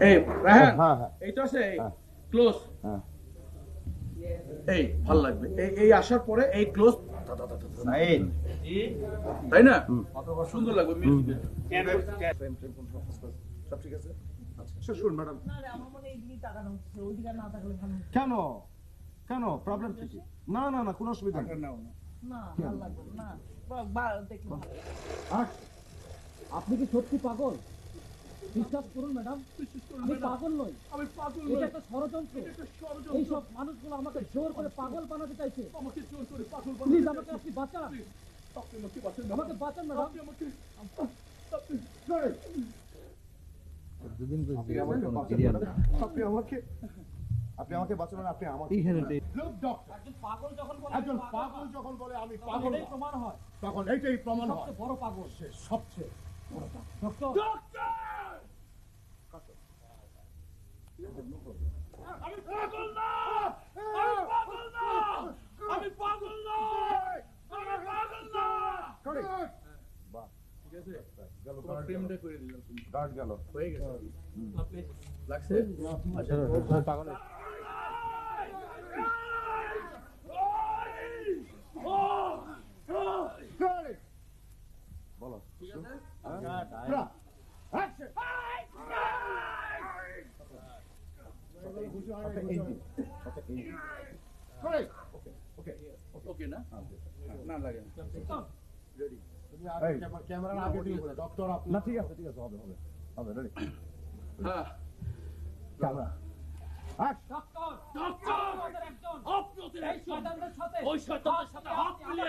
এই রাহান হ্যাঁ হ্যাঁ এই আছে হ্যাঁ। ক্লোজ হ্যাঁ। এই ভালো লাগবে। এই এই আসার পরে এই ক্লোজ তাই না? সুন্দর লাগবে সব ঠিক আছে? আচ্ছা। শুন ম্যাডাম না মনে হয় না। কেন? কেন? প্রবলেম কি? না না না কোনো অসুবিধা না, ভালো লাগবে না। আপনি কি সত্যি পাগল? বিশ্বাস করুন ম্যাডাম। আমি পাগল নই। আমি পাগল এটা একটা ষড়যন্ত্র। এটা ষড়যন্ত্র। এইসব মানুষগুলো আমাকে জোর করে পাগল। বানাতে চাইছে। আমাকে জোর করে পাগল প্লিজ আমাকে আপনি বাঁচান। আপনি আমাকে বাঁচান আমাকে বাঁচান ম্যাডাম। আপনি আমাকে আপনি আপনি আমাকে আপনি আমাকে বাঁচাবেন আপনি আমাকে Look, doctor, একজন পাগল যখন বলে একজন পাগল যখন বলে আমি পাগল প্রমাণ হয়। তখন এইটাই প্রমাণ হয়। সবচেয়ে বড় পাগল। সে সবচেয়ে ডক্টর আমি পাগল না আমি পাগল না। আমি পাগল না। আমি পাগল না। Correct. বাহ, ঠিক আছে গেল, প্রেমটা করে দিলাম তুমি গেল, guard গেল। হয়ে গেছে লাগছে Correct. বলো Bra. Action. আচ্ছা, এই দিন। আচ্ছা, এই দিন। Correct. Okay, okay. ওকে না না লাগে না এই, না, ঠিক আছে, ঠিক আছে, হবে, হবে। হবে, ready? হ্যাঁ Camera. Action. ডক্টর ডক্টর আমাদের একজন আপনি ওদের এই একজন। শয়তানদের সাথে ওই শয়তানের সাথে হাত আপনি মিলিয়ে